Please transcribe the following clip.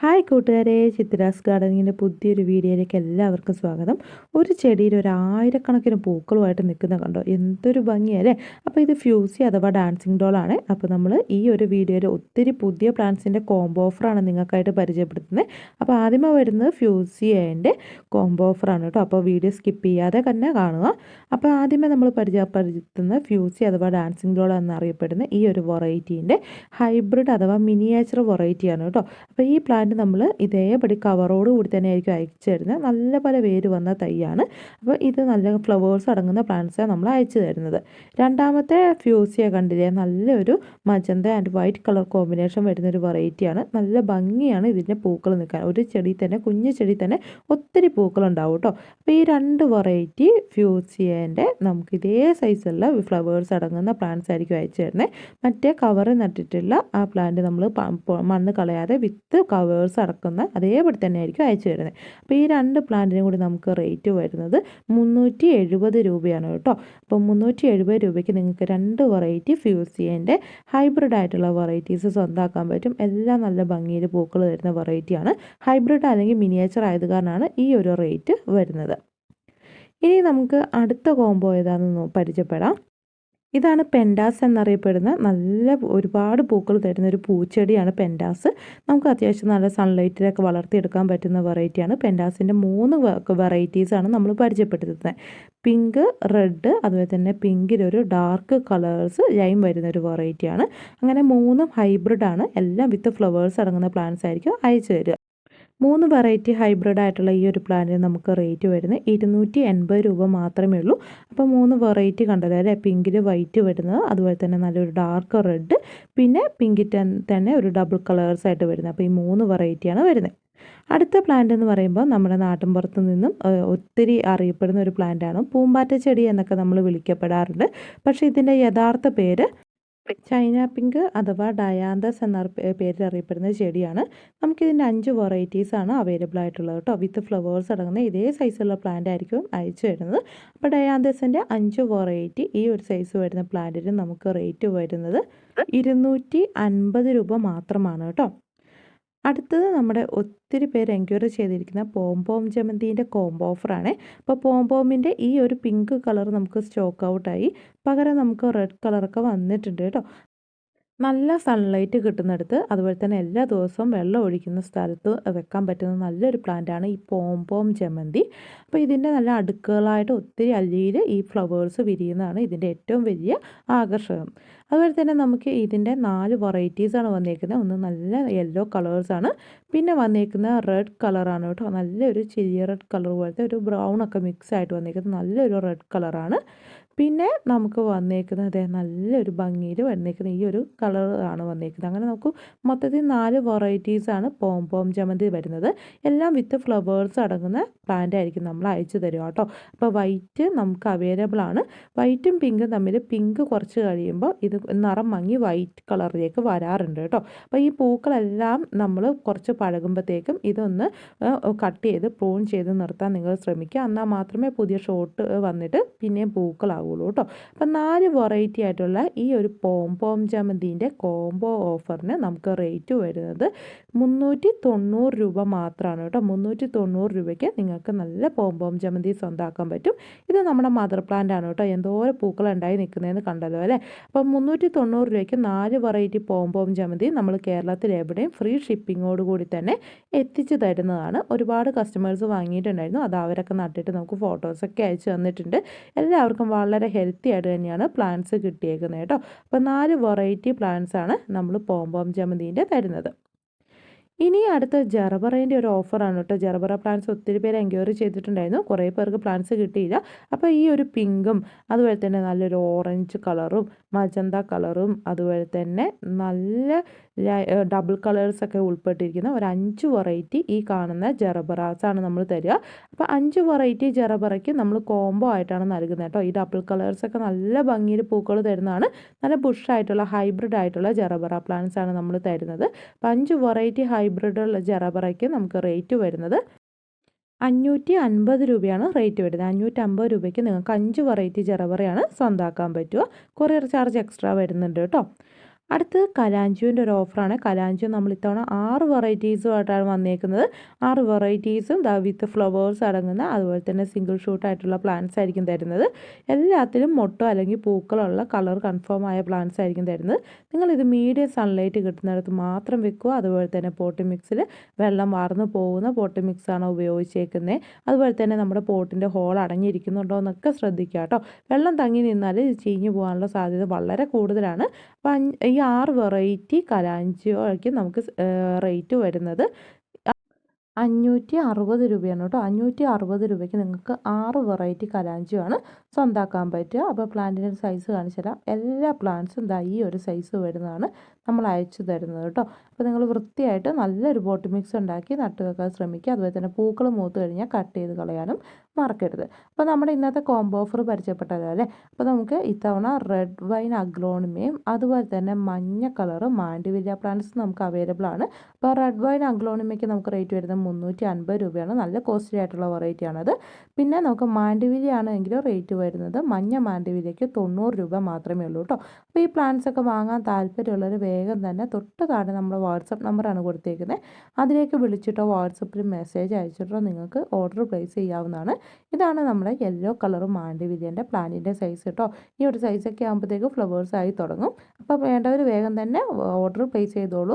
Hi കൂട്ടുകാരെ ചിത്രാസ് ഗാർഡനിങ്ങിന്റെ പുതിയൊരു വീഡിയോയിലേക്ക് എല്ലാവർക്കും സ്വാഗതം. ഒരു ചെടിയിൽ ഒരു ആയിരക്കണക്കിന് പൂക്കളുമായിട്ട് നിൽക്കുന്ന കണ്ടോ? എന്തൊരു ഭംഗിയല്ലേ? അപ്പോൾ ഇത് ഫ്യൂസി അഥവാ ഡാൻസിങ് ഡോളാണ്. അപ്പോൾ നമ്മൾ ഈ ഒരു വീഡിയോയിൽ ഒത്തിരി പുതിയ പ്ലാന്റ്സിന്റെ കോംബോ ഓഫറാണ് നിങ്ങൾക്കായിട്ട് പരിചയപ്പെടുത്തുന്നത്. അപ്പോൾ ആദ്യമേ വരുന്നത് ഫ്യൂസിയന്റെ കോംബോ ഓഫറാണ് കേട്ടോ. അപ്പോൾ വീഡിയോ സ്കിപ്പ് ചെയ്യാതെ തന്നെ കാണുക. അപ്പോൾ ആദ്യമേ നമ്മൾ പരിചയപ്പെടുത്തുന്ന ഫ്യൂസി അഥവാ ഡാൻസിങ് ഡോൾ എന്നറിയപ്പെടുന്ന ഈ ഒരു വെറൈറ്റീന്റെ ഹൈബ്രിഡ് അഥവാ മിനിയേച്ചർ വെറൈറ്റിയാണ് കേട്ടോ. അപ്പോൾ ഈ പ്ലാന്റ് നമ്മൾ ഇതേപടി കവറോട് കൂടി തന്നെ ആയിരിക്കും അയച്ചു തരുന്നത് നല്ല പല വേര് വന്ന തൈയാണ്. അപ്പോൾ ഇത് നല്ല ഫ്ലവേഴ്സ് അടങ്ങുന്ന പ്ലാന്റ്സാണ് നമ്മൾ അയച്ചു തരുന്നത്. രണ്ടാമത്തെ ഫ്യൂസിയ കണ്ടില്ലേ? നല്ലൊരു magenta and white colour combination വരുന്ന ഒരു വെറൈറ്റിയാണ് നല്ല ഭംഗിയാണ് ഇതിന്റെ പൂക്കൾ നിൽക്കാൻ. ഒരു ചെടി തന്നെ കുഞ്ഞു ചെടി തന്നെ ഒത്തിരി പൂക്കൾ ഉണ്ടാവും കേട്ടോ. അപ്പോൾ ഈ രണ്ട് വെറൈറ്റി ഫ്യൂസിയേന്റെ നമുക്ക് ഇതേ സൈസുള്ള ഫ്ലവേഴ്സ് അടങ്ങുന്ന പ്ലാന്റ്സ് ആയിരിക്കും അയച്ചു തരുന്നത് മറ്റേ കവറ് നട്ടിട്ടുള്ള ആ പ്ലാന്റ് നമ്മൾ മണ്ണ് കളയാതെ വിത്ത് കവേഴ്സ് അടക്കുന്ന അതേപടി തന്നെ ആയിരിക്കും അയച്ചു തരുന്നത്. അപ്പോൾ ഈ രണ്ട് പ്ലാന്റിനും കൂടി നമുക്ക് റേറ്റ് വരുന്നത് മുന്നൂറ്റി എഴുപത് രൂപയാണ് കേട്ടോ. അപ്പോൾ മുന്നൂറ്റി എഴുപത് രൂപയ്ക്ക് നിങ്ങൾക്ക് രണ്ട് വെറൈറ്റി ഫ്യൂസിയന്റെ ഹൈബ്രിഡ് ആയിട്ടുള്ള വെറൈറ്റീസ് സ്വന്തമാക്കാൻ പറ്റും. എല്ലാം നല്ല ഭംഗിയിൽ പൂക്കൾ തരുന്ന വെറൈറ്റിയാണ് ഹൈബ്രിഡ് അല്ലെങ്കിൽ മിനിയേച്ചർ ആയത് കാരണമാണ് ഈ ഒരു റേറ്റ് വരുന്നത്. ഇനി നമുക്ക് അടുത്ത കോംബോ ഏതാണെന്ന് പരിചയപ്പെടാം. ഇതാണ് പെൻഡാസ് എന്നറിയപ്പെടുന്ന നല്ല ഒരുപാട് പൂക്കൾ തരുന്ന ഒരു പൂച്ചെടിയാണ് പെൻഡാസ്. നമുക്ക് അത്യാവശ്യം നല്ല സൺലൈറ്റിലൊക്കെ വളർത്തിയെടുക്കാൻ പറ്റുന്ന വെറൈറ്റിയാണ് പെൻഡാസിന്റെ മൂന്ന് വെറൈറ്റീസാണ് നമ്മൾ പരിചയപ്പെടുത്തുന്നത്. പിങ്ക് റെഡ് അതുപോലെ തന്നെ പിങ്കിലൊരു ഡാർക്ക് കളേഴ്സ് ലൈം വരുന്ന ഒരു വെറൈറ്റിയാണ് അങ്ങനെ മൂന്നും ഹൈബ്രിഡാണ് എല്ലാം വിത്ത് ഫ്ലവേഴ്സ് അടങ്ങുന്ന പ്ലാന്റ്സ് ആയിരിക്കും അയച്ചു തരിക. മൂന്ന് വെറൈറ്റി ഹൈബ്രിഡ് ആയിട്ടുള്ള ഈ ഒരു പ്ലാന്റിന് നമുക്ക് റേറ്റ് വരുന്നത് ഇരുന്നൂറ്റി എൺപത് രൂപ മാത്രമേ ഉള്ളൂ. അപ്പോൾ മൂന്ന് വെറൈറ്റി കണ്ടല്ലോ പിങ്കിൽ വൈറ്റ് വരുന്നത് അതുപോലെ തന്നെ നല്ലൊരു ഡാർക്ക് റെഡ് പിന്നെ പിങ്കിൽ തന്നെ ഒരു ഡബിൾ കളേഴ്സ് ആയിട്ട് വരുന്നത്. അപ്പോൾ ഈ മൂന്ന് വെറൈറ്റിയാണ് വരുന്നത്. അടുത്ത പ്ലാന്റ് എന്ന് പറയുമ്പോൾ നമ്മുടെ നാട്ടിൻപുറത്ത് നിന്നും ഒത്തിരി അറിയപ്പെടുന്ന ഒരു പ്ലാന്റാണ് പൂമ്പാറ്റ ചെടി എന്നൊക്കെ നമ്മൾ വിളിക്കപ്പെടാറുണ്ട്. പക്ഷേ ഇതിന്റെ യഥാർത്ഥ പേര് ചൈന പിങ്ക് അഥവാ ഡയാന്തസ് എന്ന പേരിൽ അറിയപ്പെടുന്ന ചെടിയാണ്. നമുക്കിതിന്റെ അഞ്ച് വെറൈറ്റീസാണ് അവൈലബിൾ ആയിട്ടുള്ളത് കേട്ടോ വിത്ത് ഫ്ലവേഴ്സ് അടങ്ങുന്ന ഇതേ സൈസുള്ള പ്ലാന്റ് ആയിരിക്കും അയച്ചു വരുന്നത് അപ്പോൾ ഡയാന്തസിന്റെ അഞ്ച് വെറൈറ്റി ഈ ഒരു സൈസ് വരുന്ന പ്ലാന്റിന് നമുക്ക് റേറ്റ് വരുന്നത് ഇരുന്നൂറ്റി അൻപത് രൂപ മാത്രമാണ് കേട്ടോ അടുത്തത് നമ്മുടെ ഒത്തിരി പേര് എൻക്വയറി ചെയ്തിരിക്കുന്ന പോംപോം ജമന്തിന്റെ കോംബോ ഓഫറാണ് അപ്പോൾ പോംപോമിന്റെ ഈ ഒരു പിങ്ക് കളർ നമുക്ക് സ്റ്റോക്ക് ഔട്ടായി പകരം നമുക്ക് റെഡ് കളറൊക്കെ വന്നിട്ടുണ്ട് കേട്ടോ. നല്ല സൺലൈറ്റ് കിട്ടുന്നിടത്ത് അതുപോലെ തന്നെ എല്ലാ ദിവസവും വെള്ളം ഒഴിക്കുന്ന സ്ഥലത്ത് വെക്കാൻ പറ്റുന്ന നല്ലൊരു പ്ലാന്റാണ് ഈ പോംപോം ജമന്തി. അപ്പോൾ ഇതിന്റെ നല്ല അടുക്കുകളായിട്ട് ഒത്തിരി അല്ലിയിൽ ഈ ഫ്ലവേഴ്സ് വിരിയുന്നതാണ് ഇതിന്റെ ഏറ്റവും വലിയ ആകർഷകം. അതുപോലെ തന്നെ നമുക്ക് ഇതിന്റെ നാല് വെറൈറ്റീസാണ് വന്നേക്കുന്നത്. ഒന്ന് നല്ല യെല്ലോ കളേഴ്സാണ് പിന്നെ വന്നേക്കുന്ന റെഡ് കളറാണ് കേട്ടോ. നല്ലൊരു ചെറിയ റെഡ് കളർ പോലത്തെ ഒരു ബ്രൗൺ ഒക്കെ മിക്സ് ആയിട്ട് വന്നേക്കുന്നത്. നല്ലൊരു റെഡ് കളറാണ് പിന്നെ നമുക്ക് വന്നേക്കുന്നത് നല്ലൊരു ഭംഗിയിൽ വന്നേക്കുന്ന ഈ ഒരു കളറാണ് വന്നേക്കുന്നത്. അങ്ങനെ നമുക്ക് മൊത്തത്തിൽ നാല് വെറൈറ്റീസാണ് പോം പോം ജമന്തി വരുന്നത്. എല്ലാം വിത്ത് ഫ്ലവേഴ്സ് അടങ്ങുന്ന പ്ലാന്റ് ആയിരിക്കും നമ്മൾ അയച്ചു തരും കേട്ടോ. അപ്പോൾ വൈറ്റ് നമുക്ക് അവൈലബിൾ ആണ്. വൈറ്റും പിങ്കും തമ്മിൽ പിങ്ക് കുറച്ച് കഴിയുമ്പോൾ ഇത് നിറം മങ്ങി വൈറ്റ് കളറിലേക്ക് വരാറുണ്ട് കേട്ടോ. അപ്പോൾ ഈ പൂക്കളെല്ലാം നമ്മൾ കുറച്ച് പഴകുമ്പോഴത്തേക്കും ഇതൊന്ന് കട്ട് ചെയ്ത് പ്രൂൺ ചെയ്ത് നിർത്താൻ നിങ്ങൾ ശ്രമിക്കുക. എന്നാൽ മാത്രമേ പുതിയ ഷോട്ട് വന്നിട്ട് പിന്നെയും പൂക്കളാകും ആവുള്ളൂ കേട്ടോ. അപ്പം നാല് വെറൈറ്റി ആയിട്ടുള്ള ഈ ഒരു പോം പോം ജമന്തിന്റെ കോംബോ ഓഫറിന് നമുക്ക് റേറ്റ് വരുന്നത് മുന്നൂറ്റി തൊണ്ണൂറ് രൂപ മാത്രമാണ് കേട്ടോ. മുന്നൂറ്റി തൊണ്ണൂറ് രൂപയ്ക്ക് നിങ്ങൾക്ക് നല്ല പോം പോം ജമന്തി സ്വന്തമാക്കാൻ പറ്റും. ഇത് നമ്മുടെ മദർ പ്ലാന്റ് ആണ് കേട്ടോ. എന്തോരം പൂക്കൾ ഉണ്ടായി നിൽക്കുന്നതെന്ന് കണ്ടല്ലോ അല്ലേ? അപ്പം മുന്നൂറ്റി തൊണ്ണൂറ് രൂപയ്ക്ക് നാല് വെറൈറ്റി പോം പോം ജമന്തി നമ്മൾ കേരളത്തിൽ എവിടെയും ഫ്രീ ഷിപ്പിങ്ങോട് കൂടി തന്നെ എത്തിച്ചു തരുന്നതാണ്. ഒരുപാട് കസ്റ്റമേഴ്സ് വാങ്ങിയിട്ടുണ്ടായിരുന്നു. അത് അവരൊക്കെ നട്ടിട്ട് നമുക്ക് ഫോട്ടോസൊക്കെ അയച്ചു തന്നിട്ടുണ്ട്. എല്ലാവർക്കും വളരെ വളരെ ഹെൽത്തി ആയിട്ട് തന്നെയാണ് പ്ലാന്റ്സ് കിട്ടിയേക്കുന്നത് കേട്ടോ. അപ്പോൾ നാല് വെറൈറ്റി പ്ലാന്റ്സ് ആണ് നമ്മൾ പോംപോം ജമന്തിന്റെ തരുന്നത്. ഇനി അടുത്ത ജർബറേന്റെ ഒരു ഓഫറാണ് കേട്ടോ. ജർബറ പ്ലാന്റ്സ് ഒത്തിരി പേര് എൻക്വയറി ചെയ്തിട്ടുണ്ടായിരുന്നു. കുറേ പേർക്ക് പ്ലാന്റ്സ് കിട്ടിയില്ല. അപ്പോൾ ഈ ഒരു പിങ്കും അതുപോലെ തന്നെ നല്ലൊരു ഓറഞ്ച് കളറും മജന്ത കളറും അതുപോലെ തന്നെ നല്ല ഡബിൾ കളേഴ്സൊക്കെ ഉൾപ്പെട്ടിരിക്കുന്ന ഒരു അഞ്ച് വെറൈറ്റി ഈ കാണുന്ന ജറബറാസാണ് നമ്മൾ തരിക. അപ്പോൾ അഞ്ച് വെറൈറ്റി ജറബറയ്ക്ക് നമ്മൾ കോംബോ ആയിട്ടാണ് നൽകുന്നത് കേട്ടോ. ഈ ഡബിൾ കളേഴ്സൊക്കെ നല്ല ഭംഗിയിൽ പൂക്കൾ തരുന്നതാണ്. നല്ല ബുഷായിട്ടുള്ള ഹൈബ്രിഡ് ആയിട്ടുള്ള ജറബറ പ്ലാന്റ്സ് ആണ് നമ്മൾ തരുന്നത്. അപ്പോൾ അഞ്ച് വെറൈറ്റി ഹൈബ്രിഡ് ജറബറയ്ക്ക് നമുക്ക് റേറ്റ് വരുന്നത് അഞ്ഞൂറ്റി അൻപത് രൂപയാണ് റേറ്റ് വരുന്നത്. അഞ്ഞൂറ്റി അമ്പത് രൂപയ്ക്ക് നിങ്ങൾക്ക് അഞ്ച് വെറൈറ്റി ജറബറയാണ് സ്വന്തമാക്കാൻ പറ്റുക. കൊറിയർ ചാർജ് എക്സ്ട്രാ വരുന്നുണ്ട് കേട്ടോ. അടുത്തത് കലാഞ്ചുവിന്റെ ഒരു ഓഫറാണ്. കലാഞ്ചു നമ്മൾ ഇത്തവണ ആറ് വെറൈറ്റീസുമായിട്ടാണ് വന്നേക്കുന്നത്. ആറ് വെറൈറ്റീസും ദ വിത്ത് ഫ്ലവേഴ്സ് അടങ്ങുന്ന അതുപോലെ തന്നെ സിംഗിൾ ഷൂട്ടായിട്ടുള്ള പ്ലാന്റ്സ് ആയിരിക്കും തരുന്നത്. എല്ലാത്തിലും മൊട്ടോ അല്ലെങ്കിൽ പൂക്കളുള്ള കളർ കൺഫേം ആയ പ്ലാന്റ്സ് ആയിരിക്കും തരുന്നത്. നിങ്ങളിത് മീഡിയം സൺലൈറ്റ് കിട്ടുന്നിടത്ത് മാത്രം വെക്കുക. അതുപോലെ തന്നെ പോട്ട് മിക്സിൽ വെള്ളം വാർന്നു പോകുന്ന പോട്ട് മിക്സാണ് ഉപയോഗിച്ചേക്കുന്നത് അതുപോലെ തന്നെ നമ്മുടെ പോട്ടിന്റെ ഹോൾ അടഞ്ഞിരിക്കുന്നുണ്ടോ എന്നൊക്കെ ശ്രദ്ധിക്കുക കേട്ടോ. വെള്ളം തങ്ങി നിന്നാൽ ചീഞ്ഞു പോകാനുള്ള സാധ്യത വളരെ കൂടുതലാണ്. അപ്പം ഈ ആറ് വെറൈറ്റി കലാഞ്ചിയോയ്ക്ക് നമുക്ക് റേറ്റ് വരുന്നത്. അഞ്ഞൂറ്റി അറുപത് രൂപയാണ് കേട്ടോ. അഞ്ഞൂറ്റി അറുപത് രൂപയ്ക്ക് നിങ്ങൾക്ക് ആറ് വെറൈറ്റി കലാഞ്ചിയാണ് സ്വന്താക്കാൻ പറ്റുക. അപ്പോൾ പ്ലാന്റിന്റെ സൈസ് കാണിച്ചു തരാം. എല്ലാ പ്ലാന്റ്സും ദാ ഈ ഒരു സൈസ് വരുന്നതാണ് നമ്മൾ അയച്ചു തരുന്നത് കേട്ടോ. അപ്പോൾ നിങ്ങൾ വൃത്തിയായിട്ട് നല്ലൊരു ബോട്ട് മിക്സ് ഉണ്ടാക്കി നട്ടു വെക്കാൻ ശ്രമിക്കുക. അതുപോലെ തന്നെ പൂക്കൾ മൂത്ത് കഴിഞ്ഞാൽ കട്ട് ചെയ്ത് കളയാനും മറക്കരുത്. അപ്പോൾ നമ്മുടെ ഇന്നത്തെ കോംബോ ഓഫർ പരിചയപ്പെട്ടതല്ലേ? അല്ലേ? അപ്പോൾ നമുക്ക് ഇത്തവണ റെഡ് വൈൻ അഗ്ലോണിമയും അതുപോലെ തന്നെ മഞ്ഞ കളറും മാൻഡിവില്ല പ്ലാന്റ്സ് നമുക്ക് അവൈലബിൾ ആണ്. അപ്പോൾ റെഡ് വൈൻ അഗ്ലോണിമയ്ക്ക് നമുക്ക് റേറ്റ് വരുന്നത് മുന്നൂറ്റി അൻപത് രൂപയാണ്. നല്ല കോസ്റ്റ്ലി ആയിട്ടുള്ള വെറൈറ്റിയാണത് പിന്നെ നമുക്ക് മാൻഡിവില്ല ആണെങ്കിലും റേറ്റ് വരുന്നത് മഞ്ഞ മാണ്ടിവിലിക്ക് തൊണ്ണൂറ് രൂപ മാത്രമേ ഉള്ളൂ കേട്ടോ അപ്പോൾ ഈ പ്ലാന്റ്സ് ഒക്കെ വാങ്ങാൻ താല്പര്യമുള്ളവർ വേഗം തന്നെ തൊട്ട് താഴെ നമ്മുടെ വാട്സപ്പ് നമ്പറാണ് കൊടുത്തേക്കുന്നത് അതിലേക്ക് വിളിച്ചിട്ടോ വാട്സപ്പിൽ മെസ്സേജ് അയച്ചിട്ടോ നിങ്ങൾക്ക് ഓർഡർ പ്ലേസ് ചെയ്യാവുന്നതാണ്. ഇതാണ് നമ്മുടെ യെല്ലോ കളർ മാൻഡിവില്യന്റെ പ്ലാന്റിന്റെ സൈസ് കേട്ടോ ഈ ഒരു സൈസൊക്കെ ആകുമ്പോഴത്തേക്ക് ഫ്ലവേഴ്സ് ആയി തുടങ്ങും. അപ്പോൾ വേണ്ടവർ വേഗം തന്നെ ഓർഡർ പ്ലേസ് ചെയ്തോളൂ.